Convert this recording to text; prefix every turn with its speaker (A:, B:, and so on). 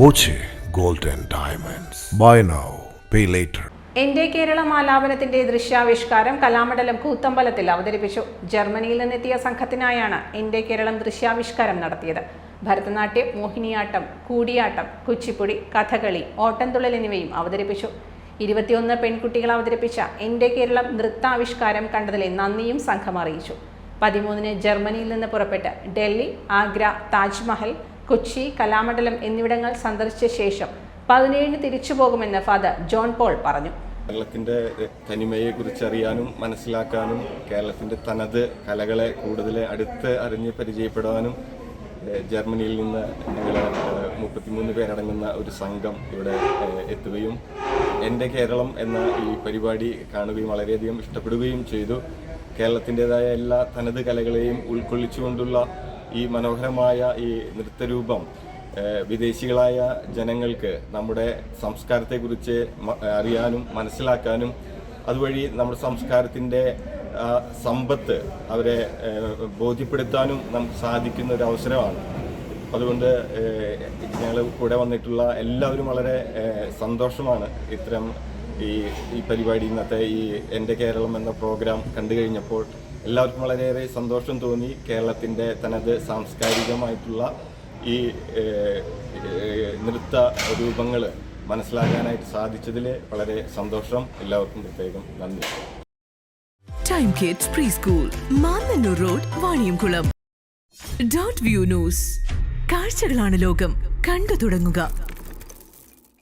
A: Boche gold and diamonds. Buy now pay later
B: എന്റെ കേരളം ആലാപനത്തിന്റെ ദൃശ്യാവിഷ്കാരം കലാമണ്ഡലം കൂത്തമ്പലത്തിൽ അവതരിപ്പിച്ചു. ജർമ്മനിയിൽ നിന്നെത്തിയ സംഘത്തിനായാണ് എന്റെ കേരളം ദൃശ്യാവിഷ്കാരം നടത്തിയത്. ഭരതനാട്യം മോഹിനിയാട്ടം കൂടിയാട്ടം കുച്ചിപ്പുടി കഥകളി ഓട്ടംതുള്ളൽ എന്നിവയും അവതരിപ്പിച്ചു. ഇരുപത്തിയൊന്ന് പെൺകുട്ടികൾ അവതരിപ്പിച്ച എന്റെ കേരളം നൃത്താവിഷ്കാരം കണ്ടതിലെ നന്ദിയും സംഘം അറിയിച്ചു. പതിമൂന്നിന് ജർമ്മനിയിൽ നിന്ന് പുറപ്പെട്ട് ഡൽഹി ആഗ്ര താജ്മഹൽ കൊച്ചി കലാമണ്ഡലം എന്നിവിടങ്ങൾ സന്ദർശിച്ച ശേഷം പതിനേഴിന് തിരിച്ചു പോകുമെന്ന് ഫാദർ ജോൺ പോൾ പറഞ്ഞു.
C: കേരളത്തിന്റെ തനിമയെ കുറിച്ച് അറിയാനും മനസ്സിലാക്കാനും കേരളത്തിന്റെ തനത് കലകളെ കൂടുതൽ അടുത്ത് അറിഞ്ഞ് പരിചയപ്പെടാനും ജർമ്മനിയിൽ നിന്ന് മുപ്പത്തിമൂന്ന് പേരടങ്ങുന്ന ഒരു സംഘം ഇവിടെ എത്തുകയും എന്റെ കേരളം എന്ന ഈ പരിപാടി കാണുകയും വളരെയധികം ഇഷ്ടപ്പെടുകയും ചെയ്തു. കേരളത്തിന്റെതായ എല്ലാ തനത് കലകളെയും ഉൾക്കൊള്ളിച്ചുകൊണ്ടുള്ള ഈ മനോഹരമായ ഈ നൃത്തരൂപം വിദേശികളായ ജനങ്ങൾക്ക് നമ്മുടെ സംസ്കാരത്തെക്കുറിച്ച് അറിയാനും മനസ്സിലാക്കാനും അതുവഴി നമ്മുടെ സംസ്കാരത്തിന്റെ സമ്പത്ത് അവരെ ബോധ്യപ്പെടുത്താനും നമുക്ക് സാധിക്കുന്ന ഒരു അവസരമാണ് അതുകൊണ്ട് ഞങ്ങൾ കൂടെ വന്നിട്ടുള്ള എല്ലാവരും വളരെ സന്തോഷമാണ് ഇത്തരം ഈ ഈ പരിപാടി ഇന്നത്തെ ഈ എന്റെ കേരളം എന്ന പ്രോഗ്രാം കണ്ടു കഴിഞ്ഞപ്പോൾ എല്ലാവർക്കും വളരെയേറെ സന്തോഷം തോന്നി. കേരളത്തിന്റെ തനത് സാംസ്കാരികമായിട്ടുള്ള ഈ നൃത്ത രൂപങ്ങൾ മനസ്സിലാക്കാനായിട്ട് സാധിച്ചതിൽ വളരെ സന്തോഷം. എല്ലാവർക്കും പ്രത്യേകം നന്ദി.
D: Time kids preschool Mannanur road Vaniyamkulam dot view news കാഴ്ചകളാണ് ലോകം. കണ്ടു തുടങ്ങുക.